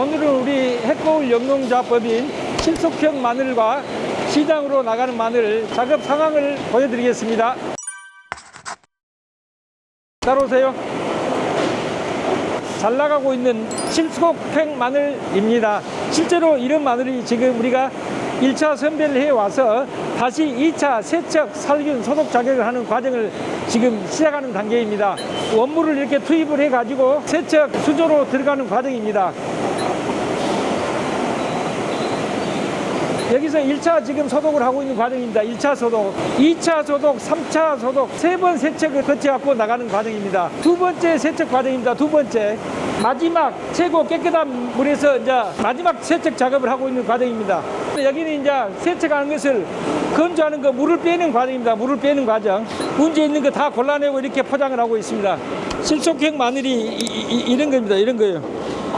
오늘은 우리 해코울 영농자법인 실속형 마늘과 시장으로 나가는 마늘 작업 상황을 보여드리겠습니다. 따라오세요. 잘 나가고 있는 실속형 마늘입니다. 실제로 이런 마늘이 지금 우리가 1차 선별을 해 와서 다시 2차 세척, 살균, 소독 자격을 하는 과정을 지금 시작하는 단계입니다. 원물을 이렇게 투입을 해 가지고 세척, 수조로 들어가는 과정입니다. 여기서 1차 지금 소독을 하고 있는 과정입니다. 1차 소독, 2차 소독, 3차 소독, 세 번 세척을 거쳐갖고 나가는 과정입니다. 두 번째 세척 과정입니다. 두 번째. 마지막 최고 깨끗한 물에서 이제 마지막 세척 작업을 하고 있는 과정입니다. 여기는 이제 세척하는 것을 건조하는 거 물을 빼는 과정입니다. 물을 빼는 과정. 문제 있는 거 다 골라내고 이렇게 포장을 하고 있습니다. 실속형 마늘이 이, 런 겁니다. 이런 거예요.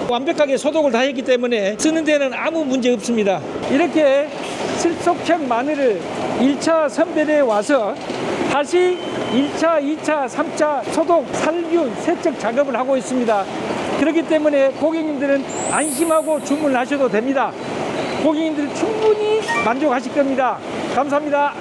완벽하게 소독을 다 했기 때문에 쓰는 데는 아무 문제 없습니다. 이렇게 실속형 마늘을 1차 선별에 와서 다시 1차, 2차, 3차 소독, 살균, 세척 작업을 하고 있습니다. 그렇기 때문에 고객님들은 안심하고 주문하셔도 됩니다. 고객님들 충분히 만족하실 겁니다. 감사합니다.